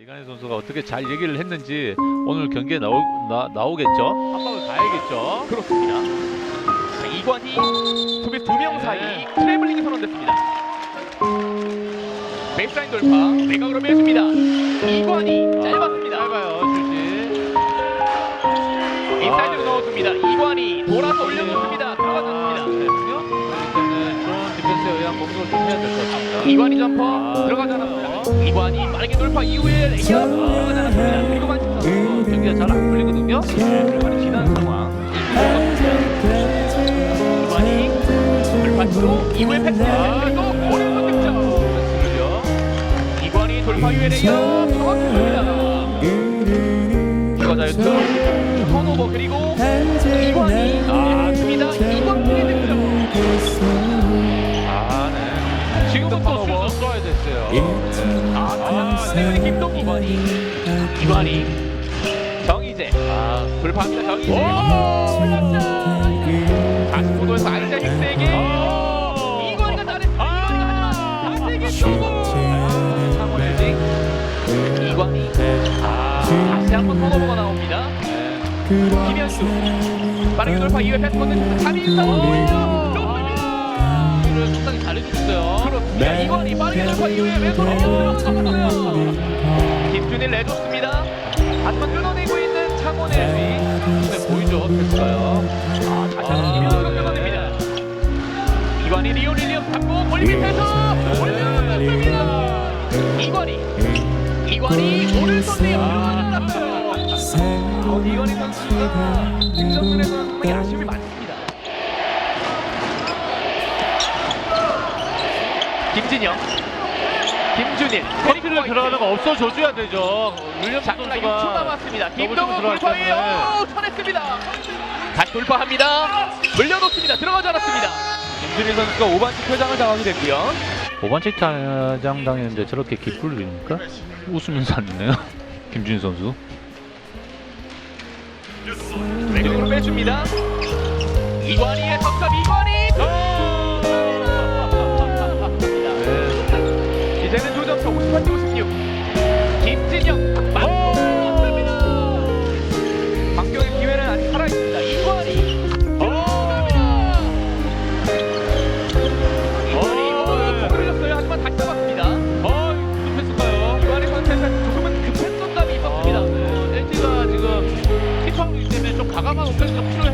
이간희 선수가 어떻게 잘 얘기를 했는지 오늘 경기에 나오, 나, 나오겠죠. 한 방을 가야겠죠. 그렇습니다. 자, 이관희 수비 두 명 사이 트래블링이 선언됐습니다. 베이스라인 돌파 외곽으로 밀습니다. 이관희 공격을 좀 해야 될 것 같습니다. 이관희 점퍼 아, 들어가지 않았습니다. 이관희 빠르게 돌파 이후에 레이업 들어가지 않았습니다. 그리고 선수 경기가 잘 안 풀리거든요. 이관희 지난 상황 이관희 돌파로 이후에 패스 그리고 오른손 득점? 이관희 돌파 이후에 레이업 들어갔습니다. 추가 자유투. 턴오버 그리고 이관희 아 아, 아, 세븐의 김동 이관희 이관희 정희재. 아, 돌파합니다 정희재. 오 올렸자 다시 보도에서 아이자 힉스에게. 이관희가 하지만 다시에게 쏘고 창원의 징 이관희. 아, 다시 한번 턴오버가 나옵니다. 김현수. 빠르게 돌파 이후에 패스 건넨 차민성 좁 이를 상당히 잘해줬어요. 그렇습니다. 이관희 빠르게 돌파 이후에 왼손 엎겨 들어갔어요. 김준일 내줬습니다. 하지만 끊어내고 있는 창원의 근데 보이죠? 됐어요. 아, 다시 한번 김현수가 끊어냅니다. 이관희 리오 릴리엄 잡고 멀리 밑에서 올려놨습니다. 이관희 이관희 오른손 리오 들어갔어요. 어, 이관희 선수가 득점들에서 상당히 아쉬움이 많습니다 김진영 김준일 커피를 들어가는 거 없어 줘줘야 되죠. 윌리엄 자, 6초 선수가 남았습니다. 너무 좀 김동욱 들어갈 돌파에. 오, 쳐냈습니다. 다시 돌파합니다. 물려놓습니다. 들어가지 않았습니다. 김준일 선수가 5반칙 퇴장을 당하게 됐고요. 5번째 타장 당했는데 저렇게 기쁠 일입니까? 웃으면서 앉네요. 김준희 선수. 왼쪽으로 빼줍니다. 이관희의 석점 이관희. 이제는 조점차 58대 56. 김진영 맞습니다. 박경의 기회는 아직 살아 있습니다. 이관희. 들어갑니다. 이관희 오, 거들렸어요. 하지만 다시 잡았습니다. 어, 급했을까요? 이관희 선수는 조금은 급했던 감이 있었습니다. 어, LG가 지금 키파이기 때문에 좀 과감한 오펜스가 필요해요.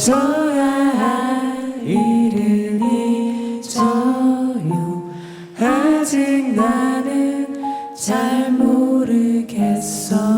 잊어야 할 일은 잊어요. 아직 나는 잘 모르겠어.